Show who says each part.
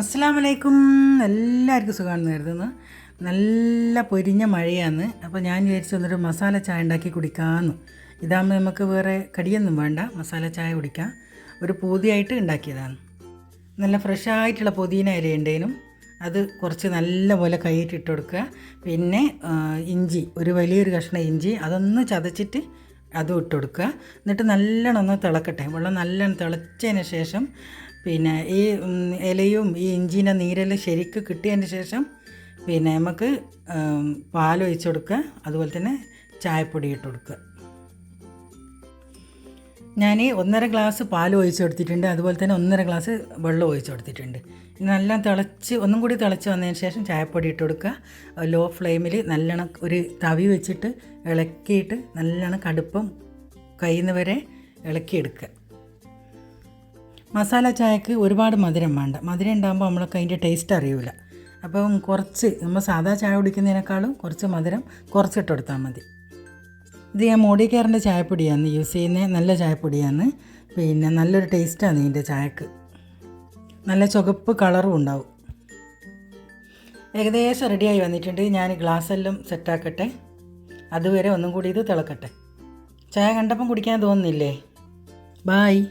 Speaker 1: അസ്സാം വലൈക്കും എല്ലാവർക്കും സുഖമാണെന്ന് കരുതുന്നു. നല്ല പൊരിഞ്ഞ മഴയാണ്. അപ്പോൾ ഞാൻ വിചാരിച്ചു വന്നിട്ട് മസാല ചായ ഉണ്ടാക്കി കുടിക്കാമെന്ന് ഇതാകുമ്പോൾ നമുക്ക് വേറെ കടിയൊന്നും വേണ്ട. മസാല ചായ കുടിക്കാം. ഒരു പൊതിയായിട്ട് ഉണ്ടാക്കിയതാണ്. നല്ല ഫ്രഷായിട്ടുള്ള പൊതിന ഇലയുണ്ടേനും അത് കുറച്ച് നല്ല പോലെ കൈയിട്ട് ഇട്ട് കൊടുക്കുക. പിന്നെ ഇഞ്ചി ഒരു വലിയൊരു കഷ്ണം ഇഞ്ചി അതൊന്ന് ചതച്ചിട്ട് അതും ഇട്ട് കൊടുക്കുക. എന്നിട്ട് നല്ലോണം ഒന്ന് തിളക്കട്ടെ. വെള്ളം നല്ലോണം തിളച്ചതിന് ശേഷം പിന്നെ ഈ ഇലയും ഈ ഇഞ്ചിന്റെ നീരെല്ലാം ശരിക്ക് കിട്ടിയതിന് ശേഷം പിന്നെ നമുക്ക് പാലൊഴിച്ച് കൊടുക്കുക. അതുപോലെ തന്നെ ചായപ്പൊടി ഇട്ട് കൊടുക്കുക. ഞാൻ ഒന്നര ഗ്ലാസ് പാൽ ഒഴിച്ച് കൊടുത്തിട്ടുണ്ട്. അതുപോലെ തന്നെ ഒന്നര ഗ്ലാസ് വെള്ളം ഒഴിച്ച് കൊടുത്തിട്ടുണ്ട്. നല്ല തിളച്ച് ഒന്നും കൂടി തിളച്ച് വന്നതിന് ശേഷം ചായപ്പൊടി ഇട്ട് കൊടുക്കുക. ലോ ഫ്ലെയിമിൽ നല്ലോണം ഒരു തവി വെച്ചിട്ട് ഇളക്കിയിട്ട് നല്ലോണം കടുപ്പം വരെ ഇളക്കിയെടുക്കുക. മസാല ചായക്ക് ഒരുപാട് മധുരം വേണ്ട. മധുരം ഉണ്ടാകുമ്പോൾ നമ്മൾക്ക് അതിന്റെ ടേസ്റ്റ് അറിയില്ല അപ്പം കുറച്ച് നമ്മൾ സാധാ ചായ കുടിക്കുന്നതിനേക്കാളും കുറച്ച് മധുരം കുറച്ചിട്ട് കൊടുത്താൽ മതി. ഇത് ഞാൻ മോഡിക്കാറിന്റെ ചായപ്പൊടിയാണ് യൂസ് ചെയ്യുന്നത് നല്ല ചായപ്പൊടിയാണ്. പിന്നെ നല്ലൊരു ടേസ്റ്റാണ് ഇതിന്റെ ചായക്ക്. നല്ല ചുവപ്പ് കളറും ഉണ്ടാവും. ഏകദേശം റെഡിയായി വന്നിട്ടുണ്ട്. ഞാൻ ഗ്ലാസ്സെല്ലാം സെറ്റാക്കട്ടെ അതുവരെ ഒന്നും കൂടി ഇത് തിളക്കട്ടെ. ചായ കണ്ടപ്പം കുടിക്കാൻ തോന്നുന്നില്ലേ? ബായ്